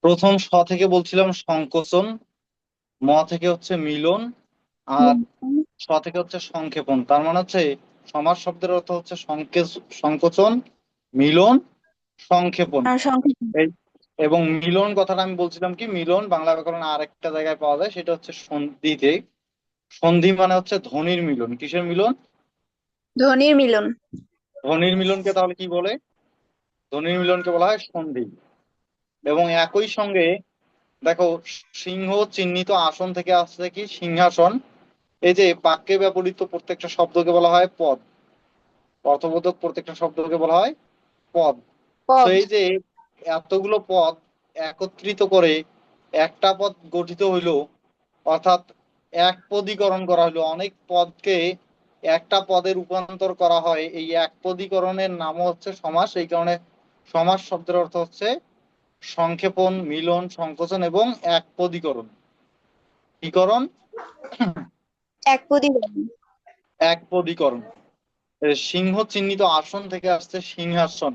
প্রথম স থেকে বলছিলাম সংকোচন ম থেকে হচ্ছে মিলন আর স থেকে হচ্ছে সংক্ষেপণ। তার মানে হচ্ছে সমাস শব্দের অর্থ হচ্ছে সংকেচ- সংকোচন মিলন সংক্ষেপণ। এই এবং মিলন কথাটা আমি বলছিলাম কি মিলন বাংলা ব্যাকরণে আরেকটা জায়গায় পাওয়া যায় সেটা হচ্ছে সন্ধিতে সন্ধি মানে হচ্ছে ধ্বনির মিলন। কিসের মিলন? ধ্বনির মিলন। ধ্বনির মিলনকে তাহলে কি বলে? ধ্বনির মিলনকে বলা হয় সন্ধি। এবং একই সঙ্গে দেখো সিংহ চিহ্নিত আসন থেকে আসছে কি? সিংহাসন। এই যে বাক্যে ব্যবহৃত প্রত্যেকটা শব্দকে বলা হয় পদ। অর্থবোধক প্রত্যেকটা শব্দকে বলা হয় পদ। তো এই যে এতগুলো পদ একত্রিত করে একটা পদ গঠিত হইল অর্থাৎ এক পদীকরণ করা হলো অনেক পদকে একটা পদে রূপান্তর করা হয়। এই এক পদীকরণের নাম হচ্ছে সমাস। এই কারণে সমাস শব্দের অর্থ হচ্ছে সংক্ষেপণ, মিলন, সংকোচন এবং এক পদীকরণ কিকরণ এক পদিকরণ পদীকরণ সিংহ চিহ্নিত আসন থেকে আসছে সিংহাসন।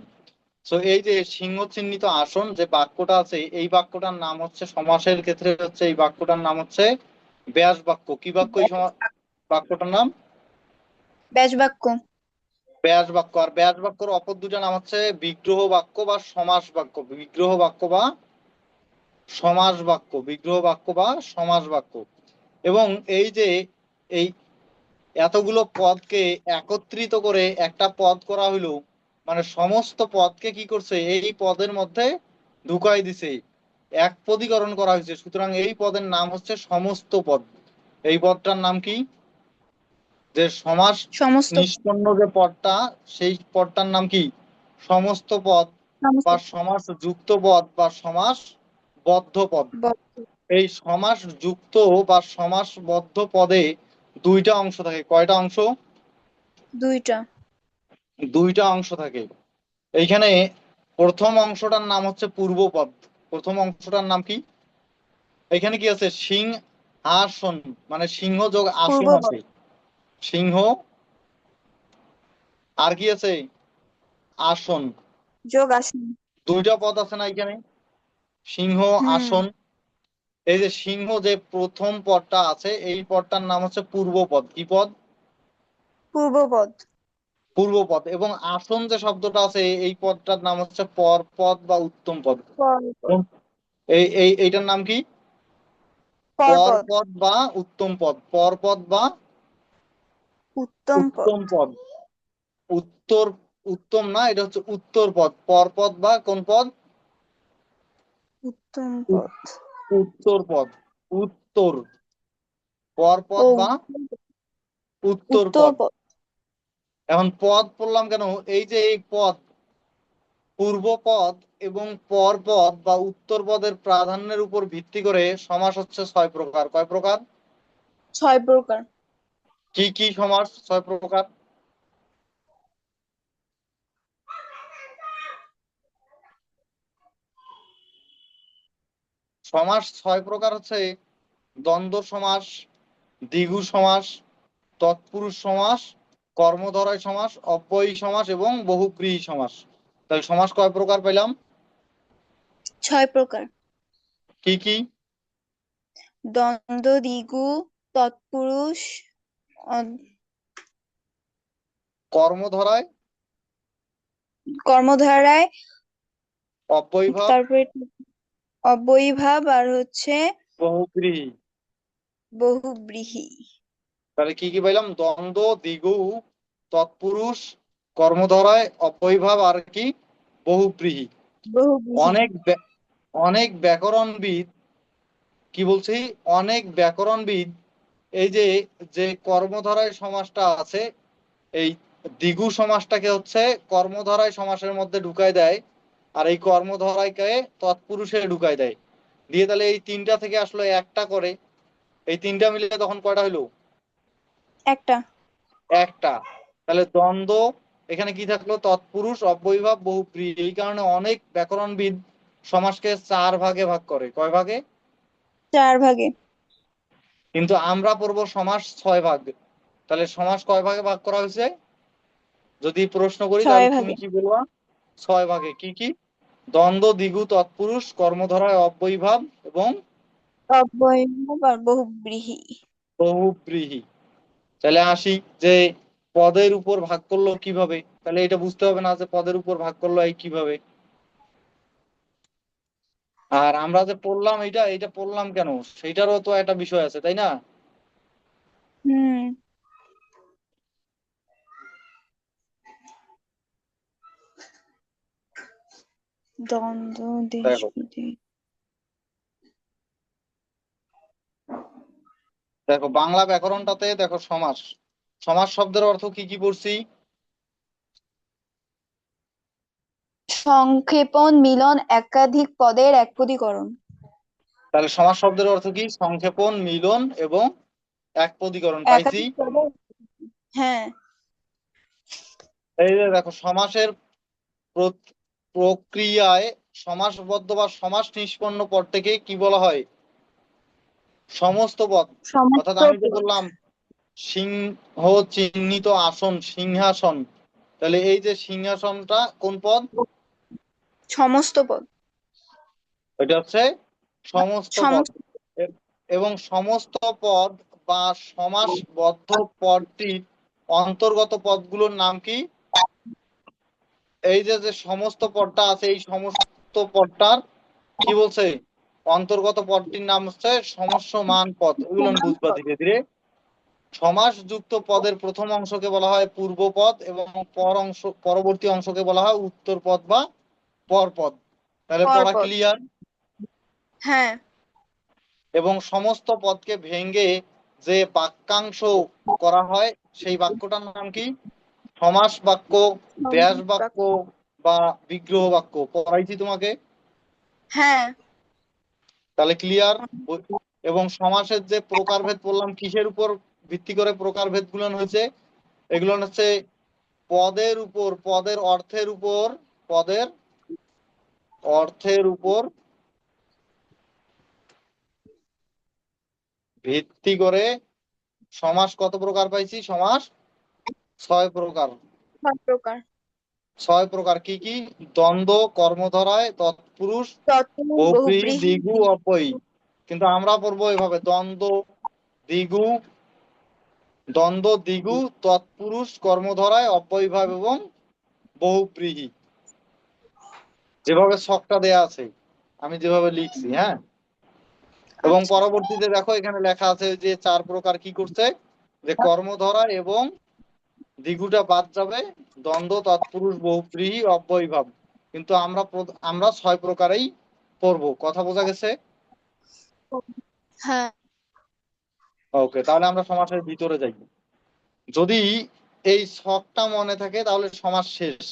তো এই যে সিংহ চিহ্নিত আসন যে বাক্যটা আছে, এই বাক্যটার নাম হচ্ছে, সমাসের ক্ষেত্রে হচ্ছে এই বাক্যটার নাম হচ্ছে ব্যাস বাক্য কি বাক্য এই বাক্যটার নাম? ব্যাস বাক্য ব্যাস বাক্য আর ব্যাস বাক্যর অপর দুটা নাম হচ্ছে বিগ্রহ বাক্য বা সমাস বাক্য বিগ্রহ বাক্য বা সমাস বাক্য বিগ্রহ বাক্য বা সমাস বাক্য এবং এই যে এই এতগুলো পদকে একত্রিত করে একটা পদ করা হইল মানে সমস্ত পদকে কি করছে, এই পদের মধ্যে ঢুকাই দিছে, এক পদীকরণ করা হয়েছে সুতরাং এই পদের নাম হচ্ছে সমস্ত পদ। এই পদটার নাম কি? যে সমাস সমস্ত নিষ্পন্ন যে পদটা সেই পদটার নাম কি? সমস্ত পদ বা সমাস যুক্ত পদ বা সমাস বদ্ধ পদ। এই সমাস যুক্ত বা সমাস বদ্ধ পদে দুইটা অংশ থাকে। কয়টা অংশ? দুইটা। দুইটা অংশ থাকে। এইখানে প্রথম অংশটার নাম হচ্ছে পূর্বপদ প্রথম অংশটার নাম কি? এখানে কি আছে? সিং আসন মানে সিংহ যোগ আসন আছে। সিংহ। আর কি আছে? আসন। যোগ আসন। দুইটা পদ আছে না এখানে? সিংহ আসন। এই যে সিংহ যে প্রথম পদটা আছে এই পদটার নাম হচ্ছে পূর্বপদ। কি পদ? পূর্বপদ। পূর্বপদ। এবং আসন যে শব্দটা আছে এই পদটার নাম হচ্ছে পরপদ বা উত্তম পদ। এই এই এইটার নাম কি? পরপদ বা উত্তম পদ। পরপদ বা উত্তম উত্তম পদ। উত্তর উত্তম না এটা হচ্ছে উত্তর পদ। পরপদ বা কোন পদ? উত্তম পদ। উত্তর পদ। উত্তর। পরপদ ও বা উত্তর পদ। পদ। এখন পদ পড়লাম কেন? এই যে এই পদ পূর্ব পদ এবং পর পদ বা উত্তর পদের প্রাধান্যের উপর ভিত্তি করে সমাস হচ্ছে ছয় প্রকার। কয় প্রকার? ছয় প্রকার। কি কি সমাস ছয় প্রকার? সমাস ছয় প্রকার হচ্ছে দ্বন্দ্ব সমাস দ্বিগু সমাস তৎপুরুষ সমাস কর্মধারয় সমাস অব্যয়ী সমাস এবং বহুব্রীহি সমাস। তাহলে সমাস কয় প্রকার পেলাম? ছয় প্রকার। কি কি? দ্বন্দ্ব দ্বিগু তৎপুরুষ কর্মধারায়? কর্মধারায় অব্যয়ীভাব? তারপরে অব্যয়ীভাব আর হচ্ছে বহুব্রীহি। বহুব্রীহি। তাহলে কি কি পাইলাম? দ্বন্দ্ব দ্বিগু তৎপুরুষ কর্মধারায় অব্যয়ীভাব আর কি? বহুব্রীহি। অনেক অনেক ব্যাকরণবিদ কি বলছি? অনেক ব্যাকরণবিদ এই যে যে কর্মধারায় সমাসটা আছে এই দ্বিগু সমাসটাকে হচ্ছে কর্মধারায় সমাসের মধ্যে ঢুকায় দেয় আর এই কর্মধারায়কে তৎপুরুষে ঢুকায় দেয়। দিয়ে তাহলে এই তিনটা থেকে আসলো একটা করে। এই তিনটা মিলে তখন কয়টা হইল? একটা। একটা। তাহলে দ্বন্দ্ব এখানে কি থাকল? তৎপুরুষ অব্যয়ীভাব বহুব্রীহি এই কারণে অনেক ব্যাকরণবিদ সমাজকে চার ভাগে ভাগ করে। কয় ভাগে? চার ভাগে। কিন্তু আমরা পড়ব সমাস ছয় ভাগ। তাহলে সমাস কয় ভাগে ভাগ করা হয়েছে? যদি প্রশ্ন করি তাহলে তুমি কি বলবা? ছয় ভাগে। কি কি? দ্বন্দ্ব দ্বিগু তৎপুরুষ কর্মধারায় অব্যয়ীভাব এবং বহুব্রীহি। তাহলে আসি যে পদের উপর ভাগ করল কীভাবে? তাহলে এটা বুঝতে হবে না যে পদের উপর ভাগ করল এই কীভাবে। আর আমরা যে পড়লাম এটা এটা পড়লাম কেন? সেটারও তো একটা বিষয় আছে তাই না? হুম। দ্বন্দ্ব দেশ দেখো। দেখো বাংলা ব্যাকরণটাতে দেখো সমাস। সমাস শব্দের অর্থ কি কি পড়ছি? সংক্ষেপণ মিলন একাধিক পদের একপদীকরণ তাহলে সমাস শব্দের অর্থ কি? সংক্ষেপণ মিলন এবং একপদীকরণ পাইছি? হ্যাঁ। এই যে দেখো সমাসের প্রক্রিয়ায় সমাসবদ্ধ বা সমাস নিষ্পন্ন পদটাকে কি বলা হয়? সমস্ত পদ। অর্থাৎ আমি যে বললাম সিংহ চিহ্নিত আসন সিংহাসন। তাহলে এই যে সিংহাসনটা কোন পদ? সমস্ত পদ। এটা হচ্ছে সমস্ত পদ। এবং সমস্ত পদ বা সমাসবদ্ধ পদটির অন্তর্গত পদগুলোর নাম কি? এই যে যে সমস্ত পদটা আছে এই সমস্ত পদটার কি বলছে? অন্তর্গত পদটির নাম হচ্ছে সমস্যমান পদ। এগুলো বুঝবা ধীরে ধীরে। সমাসযুক্ত পদের প্রথম অংশকে বলা হয় পূর্ব পদ এবং পর অংশ পরবর্তী অংশকে বলা হয় উত্তর পদ বা পর পদ তাহলে পড়া ক্লিয়ার হ্যাঁ। এবং সমস্ত পদকে ভেঙে যে বাক্যাংশ করা হয় সেই বাক্যটার নাম কি? সমাস বাক্য ব্যাস বাক্য। বা বিগ্রহ বাক্য। পড়াইছি তোমাকে? হ্যাঁ। তাহলে ক্লিয়ার এবং সমাসের যে প্রকারভেদ বললাম কিসের উপর ভিত্তি করে প্রকারভেদগুলো হয়েছে? এগুলো হচ্ছে পদের উপর পদের অর্থের উপর পদের অর্থের উপর ভিত্তি করে সমাস কত প্রকার পাইছি? সমাস ছয় প্রকার। প্রকার। ছয় প্রকার কি কি? দ্বন্দ্ব কর্মধারায় তৎপুরুষ বহুব্রীহি। অপয়ী কিন্তু আমরা পড়ব এভাবে দ্বন্দ্ব দ্বিগু দ্বন্দ্ব দ্বিগু তৎপুরুষ কর্মধারায় অব্যয়ীভাব এবং বহুব্রীহি। যেভাবে শখটা দেয়া আছে আমি যেভাবে লিখছি হ্যাঁ? এবং আচ্ছা। পরবর্তীতে দেখো এখানে লেখা আছে যে চার প্রকার কি করছে? যে কর্মধারা এবং দ্বিগুটা বাদ যাবে দ্বন্দ্ব তৎপুরুষ বহুব্রীহি অব্যয়ীভাব। কিন্তু আমরা আমরা ছয় প্রকারেই পড়ব। কথা বোঝা গেছে? হ্যাঁ। ওকে তাহলে আমরা সমাসের ভিতরে যাই। যদি এই শখটা মনে থাকে তাহলে সমাজ শেষ।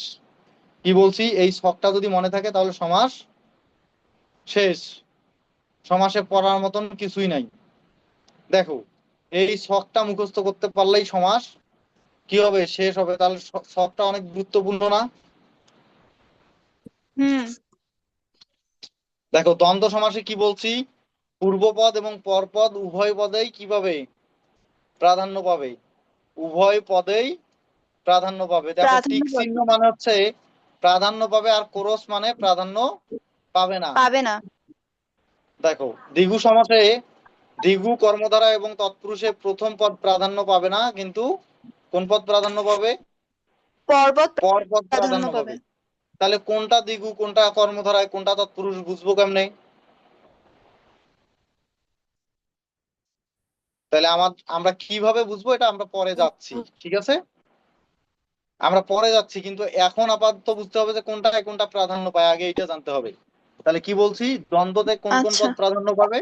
কি বলছি? এই ছকটা যদি মনে থাকে তাহলে সমাস শেষ। সমাসে পড়ার মতন কিছুই নাই। দেখো এই ছকটা মুখস্থ করতে পারলেই সমাস। কি হবে? শেষ হবে। তাহলে ছকটা অনেক গুরুত্বপূর্ণ না? হুম। দেখো দ্বন্দ্ব সমাসে কি বলছি? পূর্বপদ এবং পরপদ উভয় পদেই কীভাবে প্রাধান্য পাবে? উভয় পদেই প্রাধান্য পাবে। দেখো টিক চিহ্ন মানে হচ্ছে প্রাধান্য পাবে আর কোরস মানে প্রাধান্য পাবে না। পাবে না। দেখো দ্বিগু সমাসে দ্বিগু কর্মধারা এবং তৎপুরুষে প্রথম পদ প্রাধান্য পাবে না কিন্তু কোন পদ প্রাধান্য পাবে? পর্বত পর পদ প্রাধান্য। পাবে। তাহলে কোনটা দ্বিগু কোনটা কর্মধারায় কোনটা তৎপুরুষ বুঝব কেমনে? তাহলে আমার আমরা কীভাবে বুঝব এটা আমরা পরে যাচ্ছি ঠিক আছে? আমরা পরে যাচ্ছি কিন্তু এখন আপাতত বুঝতে হবে যে কোনটায় কোনটা প্রাধান্য পায় আগে এটা জানতে হবে। তাহলে কি বলছি? দ্বন্দ্বতে কোন কোন আচ্ছা। পদ প্রাধান্য পাবে?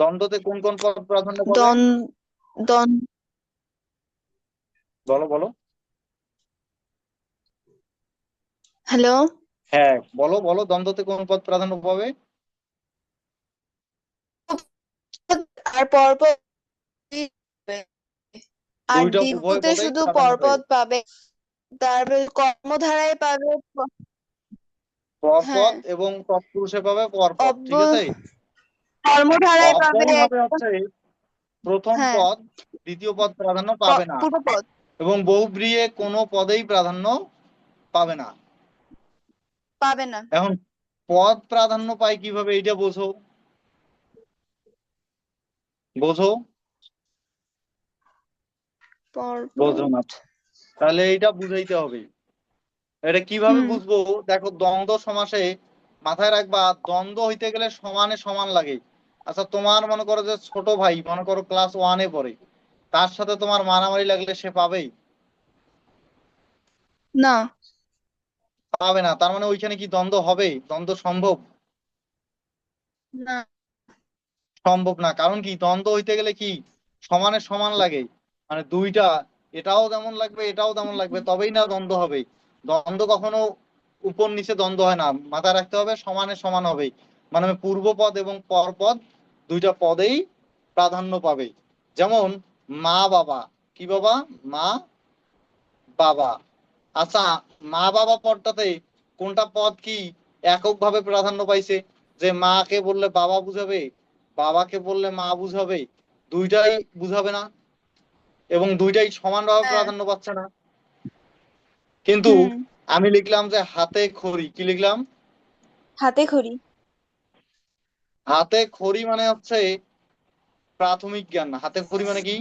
দ্বন্দ্বতে কোন কোন পদ প্রাধান্য পাবে? দন দন বলো বলো। হ্যালো? হ্যাঁ বলো বলো দ্বন্দ্বতে কোন পদ প্রাধান্য পাবে? আর পরপদ আর দুইটা উভয় দ্বিগুতে পদেই শুধু পরপদ পাবে। তারপরে কর্মধারায় পাবে প- পরপদ হ্যাঁ। এবং তৎপুরুষে পাবে পরপদ ঠিক অব্য- আছে? কর্মধারায় পাবে হচ্ছে প্রথম হ্যাঁ। পদ দ্বিতীয় পদ প্রাধান্য পাবে না। পূর্বপদ এবং বহুব্রীহে কোনো পদেই প্রাধান্য পাবে না। পাবে না। এখন পদ প্রাধান্য পায় কীভাবে এইটা বোঝো। বোঝো। পর্বত তাহলে এইটা বুঝাইতে হবে। এটা কীভাবে বুঝব? দেখো দ্বন্দ্ব সমাসে মাথায় রাখবা দ্বন্দ্ব হইতে গেলে সমানে সমান লাগে। আচ্ছা তোমার মনে করো যে ছোট ভাই মনে করো ক্লাস ওয়ানে পড়ে তার সাথে তোমার মারামারি লাগলে সে পাবেই না। পাবে না। তার মানে ওইখানে কি দ্বন্দ্ব হবে? দ্বন্দ্ব সম্ভব? না। সম্ভব না। কারণ কি? দ্বন্দ্ব হইতে গেলে কি? সমানে সমান লাগে। মানে দুইটা, এটাও যেমন লাগবে, এটাও তেমন লাগবে, তবেই না দ্বন্দ্ব হবে দ্বন্দ্ব কখনো উপর নিচে দ্বন্দ্ব হয় না, মাথায় রাখতে হবে সমানে সমান হবে মানে পূর্বপদ এবং পরপদ দুইটা পদেই প্রাধান্য পাবে। যেমন, মা বাবা, কি বাবা? মা বাবা। আচ্ছা মা বাবা পদটাতে কোনটা পদ কি এককভাবে প্রাধান্য পাইছে? যে মাকে বললে বাবা বুঝাবে, বাবাকে বললে মা বুঝাবে, দুইটাই বুঝাবে না? এবং দুইটাই সমানভাবে হ্যাঁ। প্রাধান্য পাচ্ছে না। কিন্তু আমি লিখলাম যে হাতে খড়ি। কি লিখলাম? হাতে খড়ি। হাতে খড়ি মানে হচ্ছে প্রাথমিক জ্ঞান হাতে খড়ি মানে কি?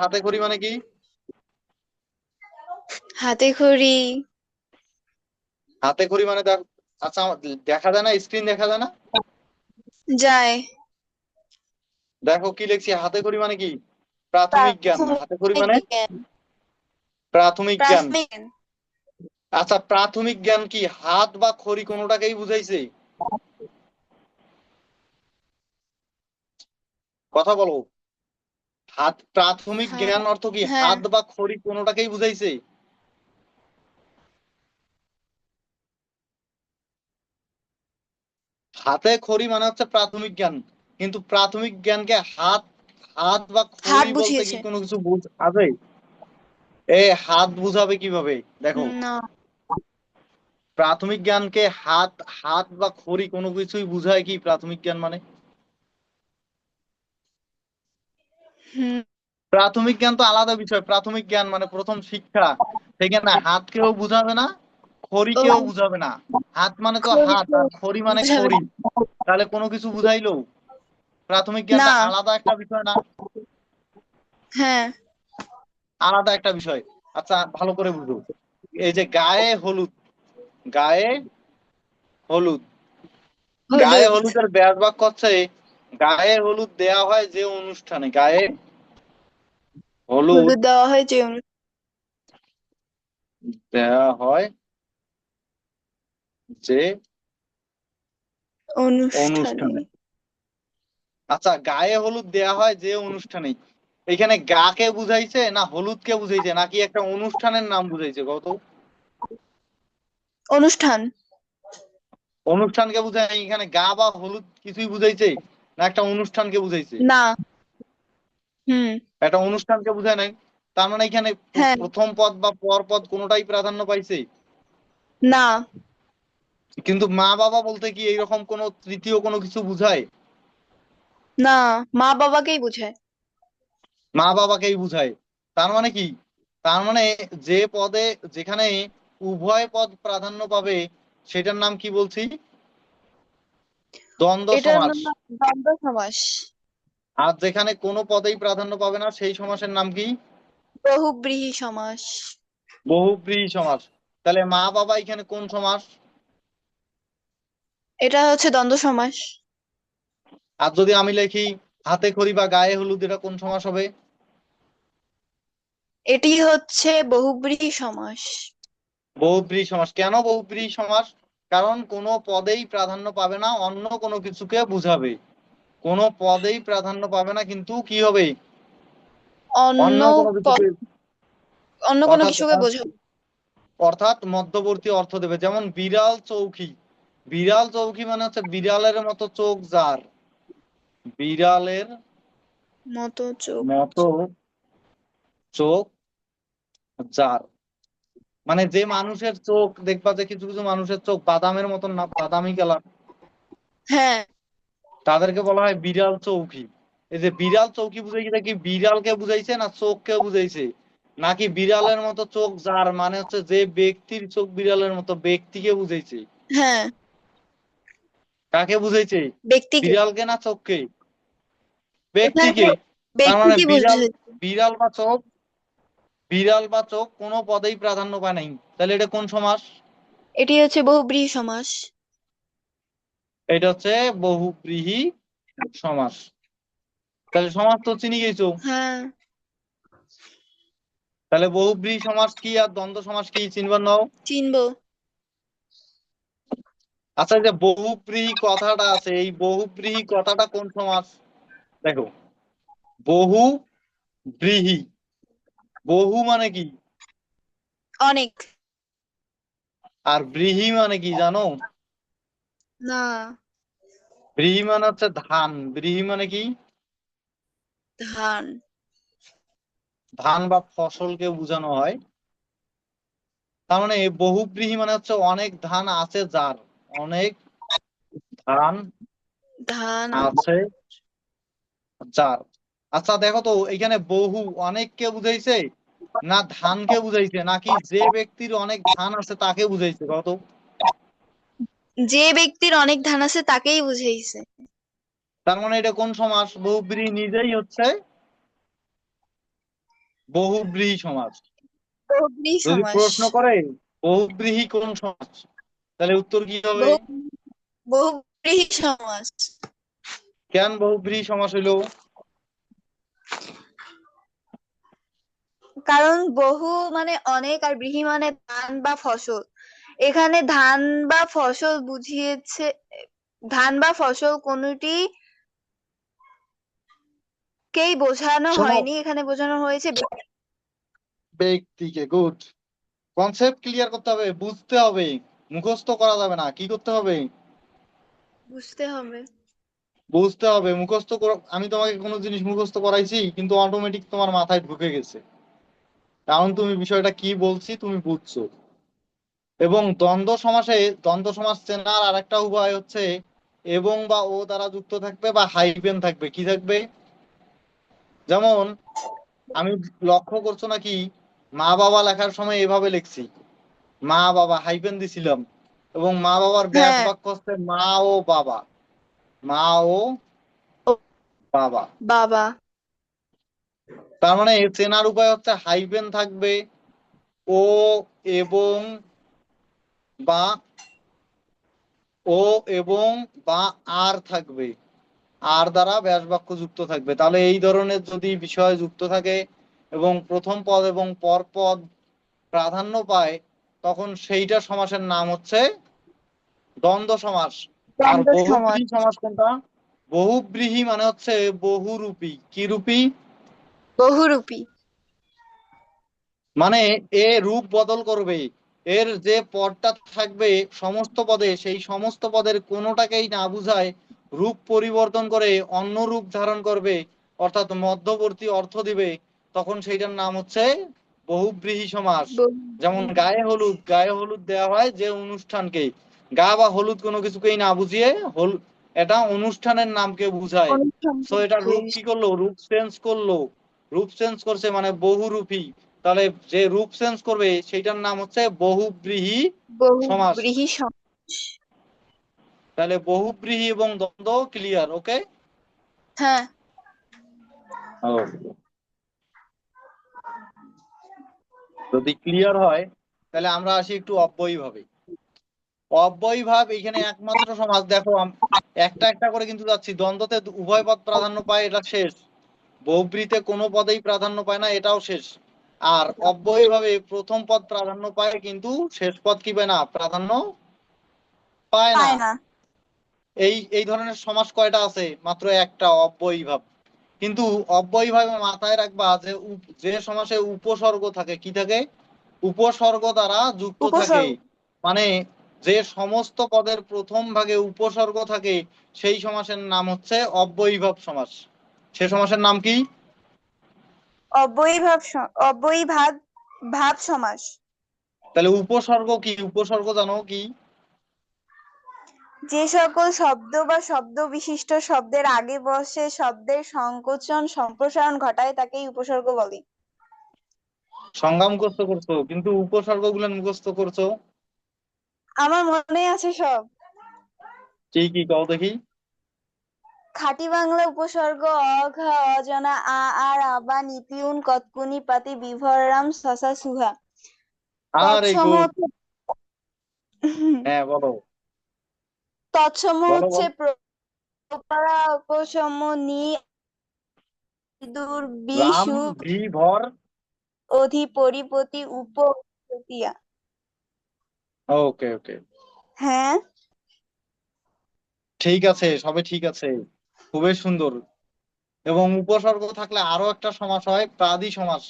হাতে খড়ি মানে কি? হাতে খড়ি। হাতে খড়ি মানে আচ্ছা দেখা যায় না? স্ক্রিন দেখা যায় না? যায় দেখো কি লিখছি হাতে খড়ি মানে কি? প্রাথমিক জ্ঞান। হাতে খড়ি মানে? প্রাথমিক জ্ঞান। আচ্ছা প্রাথমিক জ্ঞান কি? হাত বা খড়ি কোনোটাকেই বুঝাইছে? কথা বলো হাত প্রাথমিক হ্যাঁ, জ্ঞান অর্থ কি? হ্যাঁ। হাত বা খড়ি কোনোটাকেই বুঝাইছে? হাতে খড়ি মানে হচ্ছে প্রাথমিক জ্ঞান। কিন্তু প্রাথমিক জ্ঞানকে হাত হাত বা খড়ি বলতে কি কোনো কিছু বুঝ আছে? এ হাত বুঝাবে কীভাবে? দেখো। প্রাথমিক জ্ঞানকে হাত হাত বা খড়ি কোনো কিছুই বুঝায় কি প্রাথমিক জ্ঞান মানে? হুম। প্রাথমিক জ্ঞান তো আলাদা বিষয়। প্রাথমিক জ্ঞান মানে প্রথম শিক্ষা। সেখানে হাতকেও বুঝাবে না খড়িকেও ও। বুঝাবে না। হাত মানে তো হাত আর খড়ি মানে খড়ি। তাহলে কোনো কিছু বুঝাইলো? প্রাথমিক জ্ঞানটা আলাদা একটা বিষয় না? হ্যাঁ। আলাদা একটা বিষয়। আচ্ছা ভালো করে বুঝো। এই যে গায়ে হলুদ। গায়ে হলুদ। গায়ে হলুদ হলুদের ব্যাস বাক্য করছে। গায়ে হলুদ দেয়া হয় যে অনুষ্ঠানে। গায়ে হলুদ দেওয়া হয় যে দেয়া হয় যে অনুষ্ঠানে। আচ্ছা গায়ে হলুদ দেয়া হয় যে অনুষ্ঠানে। এখানে গাকে বুঝাইছে না হলুদকে বুঝাইছে নাকি একটা অনুষ্ঠানের নাম বুঝাইছে কত অনুষ্ঠান। অনুষ্ঠানকে বুঝাই এখানে গা বা হলুদ কিছুই বুঝাইছে না একটা অনুষ্ঠানকে বুঝাইছে? না। হুম। একটা অনুষ্ঠানকে বুঝায় নাই? তার মানে এখানে হ্যাঁ। প্রথম পদ বা পর পদ কোনোটাই প্রাধান্য পাইছে? না। কিন্তু মা বাবা বলতে কি এইরকম কোনো তৃতীয় কোনো কিছু বুঝায়? না মা বাবাকেই বোঝায়। মা বাবাকেই বুঝায়। তার মানে কি? তার মানে যে পদে যেখানে উভয় পদ প্রাধান্য পাবে সেটার নাম কি বলছি? দ্বন্দ্ব সমাস। দ্বন্দ্ব সমাস। আর যেখানে কোনো পদেই প্রাধান্য পাবে না সেই সমাসের নাম কি? বহুব্রীহি সমাস। বহুব্রীহি সমাস। তাহলে মা বাবা এখানে কোন সমাস? এটা হচ্ছে দ্বন্দ্ব সমাস। আর যদি আমি লিখি হাতে খড়ি বা গায়ে হলুদ এটা কোন সমাস হবে? এটি হচ্ছে বহুব্রীহি সমাস। বহুব্রীহি সমাস। কেন বহুব্রীহি সমাস? কারণ কোনো পদেই প্রাধান্য পাবে না অন্য কোনো কিছুকে বুঝাবে। কোনো পদেই প্রাধান্য পাবে না কিন্তু কি হবে? অন্য অন্য কোনো কিছুকে বোঝাবে। অর্থাৎ মধ্যবর্তী অর্থ দেবে যেমন বিড়াল চৌকি। বিড়াল চৌকি মানে হচ্ছে বিড়ালের মতো চোখ যার। বিড়ালের মতো চোখ। মতো চোখ যার। মানে যে মানুষের চোখ দেখবা যে কিছু কিছু মানুষের চোখ বাদামের মতন না বাদামি কালার। হ্যাঁ। তাদেরকে বলা হয় বিড়াল চৌকি। এই যে বিড়াল চৌকি বুঝাই বুঝাইছে কি বিড়ালকে বুঝাইছে না চোখকে বুঝাইছে? নাকি বিড়ালের মতো চোখ যার? মানে হচ্ছে যে ব্যক্তির চোখ বিড়ালের মতো ব্যক্তিকে বুঝাইছে? হ্যাঁ। কাকে বুঝাইছে? ব্যক্তিকে। বিড়ালকে না চোখকে? ব্যক্তিকে। তার মানে বিড়াল বিড়াল বা চোখ? বিড়াল বা চোখ কোনো পদেই প্রাধান্য পায় নাই। তাহলে এটা কোন সমাস? এটি হচ্ছে বহুব্রীহি সমাস। এটা হচ্ছে বহুব্রীহি সমাস। তাহলে সমাস তো চিনি গেছো? হ্যাঁ। তাহলে বহুব্রীহি সমাস কি আর দ্বন্দ্ব সমাস কি চিনবার নাও? চিনবো। আচ্ছা এই যে বহুব্রীহি কথাটা আছে এই বহুব্রীহি কথাটা কোন সমাস দেখো বহু ব্রীহি বহু মানে কি? অনেক। আর ব্রীহি মানে কি জানো? না। ব্রীহি মানে হচ্ছে ধান। ব্রীহি মানে কি? ধান। ধান বা ফসলকে বোঝানো হয়। তার মানে বহুব্রীহি মানে হচ্ছে অনেক ধান আছে যার। অনেক ধান ধান। আছে। যার আচ্ছা দেখো তো এখানে বহু অনেককে বুঝাইছে না ধানকে বুঝাইছে নাকি যে ব্যক্তির অনেক ধান আছে তাকে বুঝাইছে কত যে ব্যক্তির অনেক ধান আছে তাকেই বুঝাইছে। তার মানে এটা কোন সমাজ? বহুব্রীহি নিজেই হচ্ছে? বহুব্রীহি সমাজ। যদি প্রশ্ন করে বহুব্রীহি কোন সমাস তাহলে উত্তর কি হবে? বহুব্রীহি সমাস। কেন বহুব্রীহি সমাস হইল? কারণ বহু মানে অনেক আর ব্রীহি মানে ধান বা ফসল। এখানে ধান বা ফসল বুঝিয়েছে ধান বা ফসল কোনটি কেই বোঝানো হয়নি এখানে বোঝানো হয়েছে ব্যক্তি। ব্যক্তিকে গুড। কনসেপ্ট ক্লিয়ার করতে হবে বুঝতে হবে। মুখস্থ করা যাবে না। কি করতে হবে? বুঝতে হবে। বুঝতে হবে। মুখস্থ আমি তোমাকে কোনো জিনিস মুখস্থ করাইছি কিন্তু অটোমেটিক তোমার মাথায় ঢুকে গেছে। কারণ তুমি বিষয়টা কি বলছি তুমি বুঝছ। এবং দ্বন্দ্ব সমাসে দ্বন্দ্ব সমাস চেনার আরেকটা উপায় হচ্ছে এবং বা ও দ্বারা যুক্ত থাকবে বা হাইফেন থাকবে। কি থাকবে? যেমন আমি লক্ষ্য করছ নাকি মা বাবা লেখার সময় এভাবে লিখছি। মা বাবা হাইফেন দিছিলাম এবং মা বাবার ব্যাস হ্যাঁ। বাক্য হচ্ছে মা ও বাবা। মা ও বাবা। বাবা। তার মানে চেনার উপায় হচ্ছে হাইফেন থাকবে ও এবং বা ও এবং বা আর থাকবে। আর দ্বারা ব্যাস বাক্য যুক্ত থাকবে। তাহলে এই ধরনের যদি বিষয় যুক্ত থাকে এবং প্রথম পদ এবং পর পদ প্রাধান্য পায় তখন সেইটা সমাসের নাম হচ্ছে দ্বন্দ্ব সমাস। আর বহুব্রীহি সমাস কোনটা? বহুব্রীহি মানে হচ্ছে বহুরূপী। কি রূপী? বহুরূপী। মানে এ রূপ বদল করবে। এর যে পদটা থাকবে সমস্ত পদে সেই সমস্ত পদের কোনোটাকেই না বুঝায় রূপ পরিবর্তন করে অন্য রূপ ধারণ করবে অর্থাৎ মধ্যবর্তী অর্থ দিবে তখন সেইটার নাম হচ্ছে বহুব্রীহি সমাস। যেমন গায়ে হলুদ গায়ে হলুদ দেওয়া হয় যে অনুষ্ঠানকে গা বা হলুদ কোনো কিছুকেই না বুঝিয়ে হল এটা অনুষ্ঠানের নামকে বুঝায়। তো এটা রূপ কি করল? রূপ চেঞ্জ করল। রূপ চেঞ্জ করছে মানে বহুরূপী তাহলে যে রূপ চেঞ্জ করবে সেইটার নাম হচ্ছে বহুব্রীহি সমাস। বহুব্রীহি সমাস। তাহলে বহুব্রীহি এবং দ্বন্দ্ব ক্লিয়ার ওকে হ্যাঁ। যদি ক্লিয়ার হয় তাহলে আমরা আসি একটু অব্যয়ী ভাবে। অব্যয়ী ভাব এখানে একমাত্র সমাজ দেখো একটা একটা করে কিন্তু যাচ্ছি। দ্বন্দ্বতে উভয় পদ প্রাধান্য পায় এটা শেষ। বহুব্রীতে কোনো পদেই প্রাধান্য পায় না এটাও শেষ। আর অব্যয়ী ভাবে প্রথম পদ প্রাধান্য পায় কিন্তু শেষ পদ কি পায় না? প্রাধান্য পায় না। এই এই ধরনের সমাজ কয়টা আছে? মাত্র একটা অব্যয়ী ভাব। কিন্তু অব্যয়ী ভাবে মাথায় রাখবা যে যে সমাসে উপসর্গ থাকে কি থাকে? উপসর্গ দ্বারা যুক্ত থাকে। মানে যে সমস্ত পদের প্রথম ভাগে উপসর্গ থাকে সেই সমাসের নাম হচ্ছে অব্যয়ীভাব সমাস। সে সমাসের নাম কি? অব্যয়ীভাব অব্যয়ীভাব ভাব সমাস। তাহলে উপসর্গ কি? উপসর্গ জানো কি? যে সকল শব্দ বা শব্দ বিশিষ্ট শব্দের আগে বসে শব্দের সংকোচন সম্প্রসারণ ঘটায় তাকেই উপসর্গ বলে। সংজ্ঞা মুখস্থ করছ কিন্তু উপসর্গগুলো মুখস্থ করছ? আমার মনে আছে সব। কি কি কও দেখি। খাঁটি বাংলা উপসর্গ অঘা অজনা আ আর আবা নিপিউন কতকুনি পাতি বিভরাম সসা সুহা। আরে গুড হ্যাঁ বলো। তৎসম হচ্ছে উপসম নি ভর অধিপরিপতি উপতিয়া ওকে ওকে। হ্যাঁ? ঠিক আছে সবে ঠিক আছে। খুবই সুন্দর। এবং উপসর্গ থাকলে আরও একটা সমাস হয় প্রাদি সমাস।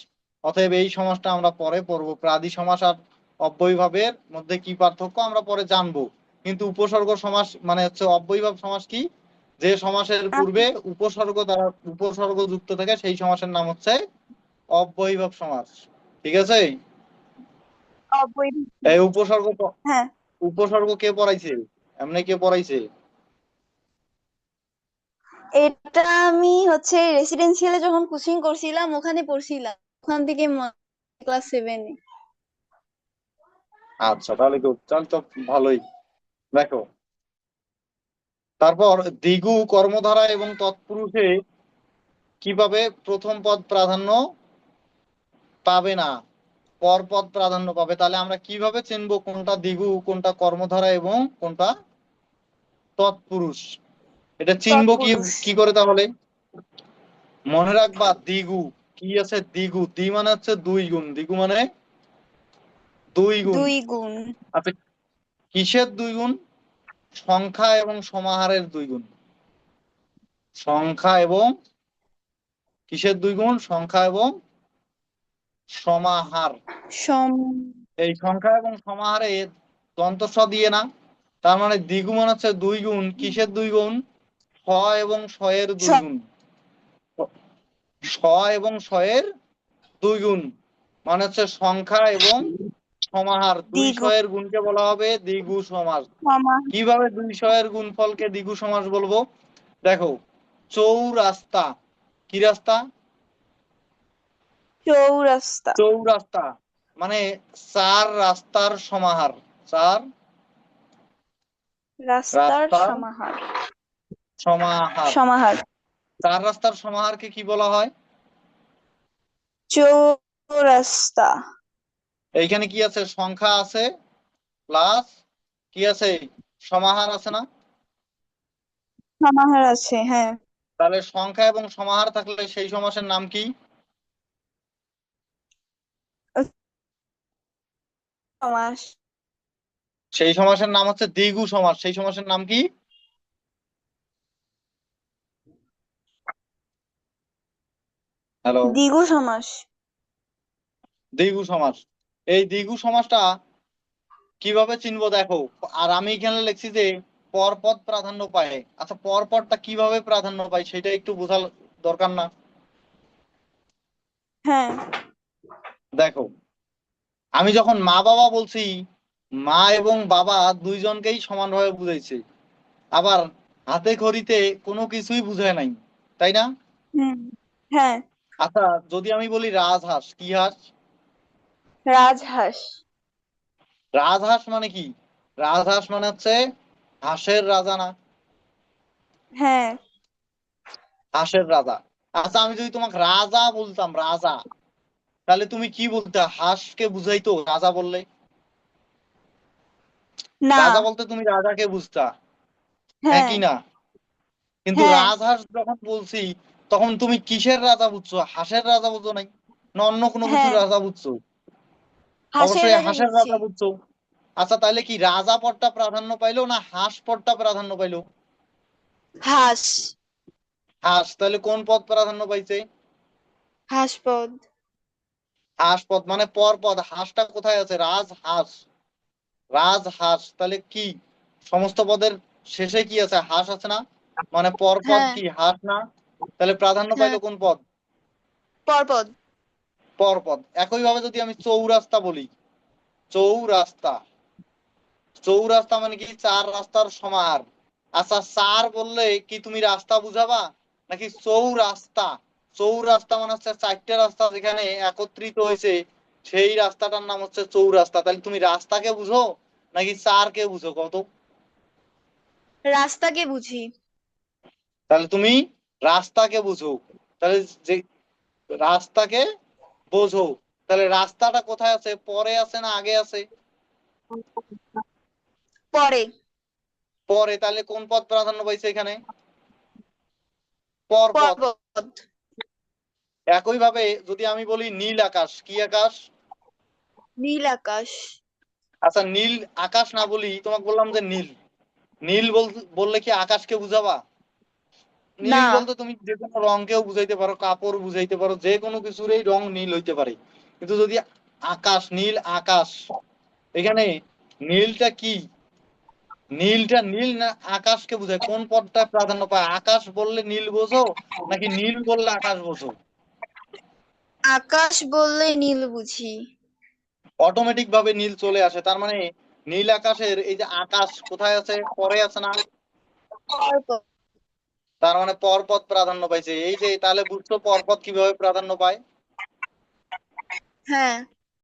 অতএব এই সমাসটা আমরা পরে পড়ব। প্রাদি সমাস আর অব্যয়ীভাবের মধ্যে কি পার্থক্য? আমরা পরে জানব। কিন্তু উপসর্গ সমাস মানে হচ্ছে অব্যয়ীভাব সমাস কি? যে সমাসের পূর্বে উপসর্গ দ্বারা উপসর্গ যুক্ত থাকে সেই সমাসের নাম হচ্ছে অব্যয়ীভাব সমাস। ঠিক আছে? এই উপসর্গ হ্যাঁ। উপসর্গ কে পড়াইছে? এমনি কে পড়াইছে? এটা আমি হচ্ছে রেসিডেন্সিয়ালে যখন কোচিং করছিলাম ওখানে পড়ছিলাম। ওখান থেকে ক্লাস সেভেনে আচ্ছা তাহলে তো তাহলে তো ভালোই। দেখো। তারপর দিগু কর্মধারা এবং তৎপুরুষে কীভাবে প্রথম পদ প্রাধান্য পাবে না পর পদ প্রাধান্য পাবে তাহলে আমরা কীভাবে চিনবো কোনটা দিগু কোনটা কর্মধারা এবং কোনটা তৎপুরুষ? এটা চিনবো কি কি করে তাহলে? মনে রাখবা দিগু কি আছে দিগু দি মানে হচ্ছে দুই গুণ দিগু মানে দুই গুণ। দুই গুণ। আচ্ছা কিসের দুই গুণ সংখ্যা এবং সমাহারের দুই গুণ সংখ্যা এবং কিসের দুই গুণ সংখ্যা এবং সমাহার। এই সংখ্যা এবং সমাহারে দন্তস্ব দিয়ে না। তার মানে দ্বিগুণ হচ্ছে দুই গুণ কিসের দুই গুণ স এবং শয়ের দুই গুণ স এবং শয়ের দুই গুণ মানে হচ্ছে সংখ্যা এবং সমাহার। দুই। শয়ের গুণকে বলা হবে দ্বিগু সমাস। কীভাবে দুই শয়ের গুণফলকে দ্বিগু সমাস বলব? দেখো চৌরাস্তা। কি রাস্তা? চৌরাস্তা। চৌরাস্তা। মানে চার রাস্তার সমাহার। চার রাস্তার সমাহার। সমাহার। সমাহার। চার রাস্তার সমাহারকে কি বলা হয়? চৌরাস্তা। এইখানে কি আছে? সংখ্যা আছে প্লাস কি আছে? সমাহার আছে না? সমাহার আছে হ্যাঁ। তাহলে সংখ্যা এবং সমাহার থাকলে সেই সমাসের নাম কি? সমাস। সেই সমাসের নাম হচ্ছে দ্বিগু সমাস। সেই সমাসের নাম কি? হ্যালো দ্বিগু সমাস। দ্বিগু সমাস। এই দ্বিগু সমাসটা কীভাবে চিনবো দেখো? আর আমি এখানে লিখছি যে পরপদ প্রাধান্য পায়। আচ্ছা পরপদটা কীভাবে প্রাধান্য পায় সেটা একটু বোঝার দরকার না? হ্যাঁ। দেখো আমি যখন মা বাবা বলছি মা এবং বাবা দুইজনকেই সমানভাবে বুঝাইছে। আবার হাতে খড়িতে কোনো কিছুই বুঝায় নাই তাই না? হ্যাঁ। আচ্ছা যদি আমি বলি রাজহাঁস কি হাঁস? রাজহাঁস। রাজহাঁস মানে কি? রাজহাঁস মানে হচ্ছে হাঁসের রাজা না? হ্যাঁ। হাঁসের রাজা। আচ্ছা আমি যদি তোমাকে রাজা বলতাম রাজা তাহলে তুমি কি বলতে? হাঁসকে বুঝাইতো রাজা বললে? না। রাজা বলতে তুমি রাজাকে বুঝতা। হ্যাঁ। হ্যাঁ কি না? কিন্তু হ্যাঁ। রাজহাঁস যখন বলছি তখন তুমি কিসের রাজা বুঝছ? হাঁসের রাজা বুঝছ নাই? না অন্য কোনো কিছুর হ্যাঁ। রাজা বুঝছ? অবশ্যই হাঁসের রাজা বুঝছ আচ্ছা তাহলে কি রাজা পদটা প্রাধান্য পাইলো না হাঁস পদটা প্রাধান্য পাইলো? হাঁস। হাঁস তাহলে কোন পদ প্রাধান্য পাইছে? হাঁসপদ হাঁস পদ মানে পর পদ। হাঁসটা কোথায় আছে? রাজ হাঁস। রাজ হাঁস তাহলে কি? সমস্ত পদের শেষে কি আছে? হাঁস আছে না? মানে পর পদ হ্যাঁ। কি? হাঁস না? তাহলে প্রাধান্য পাইলো কোন পদ? পর পদ। একই ভাবে যদি আমি চৌরাস্তা বলি চৌরাস্তা। চৌরাস্তা মানে কি? চার রাস্তার সমাহার আচ্ছা চার বললে কি তুমি রাস্তা বুঝাবা? নাকি চৌরাস্তা? চৌরাস্তা মানে হচ্ছে চারটে রাস্তা যেখানে একত্রিত হয়েছে সেই রাস্তাটার নাম হচ্ছে চৌরাস্তা। তাহলে তুমি রাস্তাকে বুঝো নাকি চারকে বুঝো? কত রাস্তাকে বুঝি। তাহলে তুমি রাস্তাকে বুঝো। তাহলে যে রাস্তাকে বোঝো। তাহলে রাস্তাটা কোথায় আছে? পরে আছে না আগে আছে? পরে। পরে তাহলে কোন পদ প্রাধান্য পাইছে এখানে? পর্বত একই ভাবে যদি আমি বলি নীল আকাশ কি আকাশ? নীল আকাশ। আচ্ছা নীল আকাশ না বলি তোমাকে বললাম যে নীল। নীল বল- বললে কি আকাশকে বুঝাবা? নীল বলতে তুমি যে কোনো রংকেও বুঝাইতে পারো কাপড় বুঝাইতে পারো যে কোনো কিছুরই রং নীল হইতে পারে। কিন্তু যদি আকাশ নীল আকাশ এখানে নীলটা কি? নীলটা নীল না আকাশকে বোঝায়? কোন পদটা প্রাধান্য পায়? আকাশ বললে নীল বোঝো নাকি নীল বললে আকাশ বোঝো? আকাশ বললে নীল বুঝি। অটোমেটিক ভাবে নীল চলে আসে তার মানে নীল আকাশের এই যে আকাশ কোথায় আছে পরে আছে না? তার মানে পরপদ প্রাধান্য পাইছে। এই যে তাহলে বুঝছ পরপদ কীভাবে প্রাধান্য পায়? হ্যাঁ।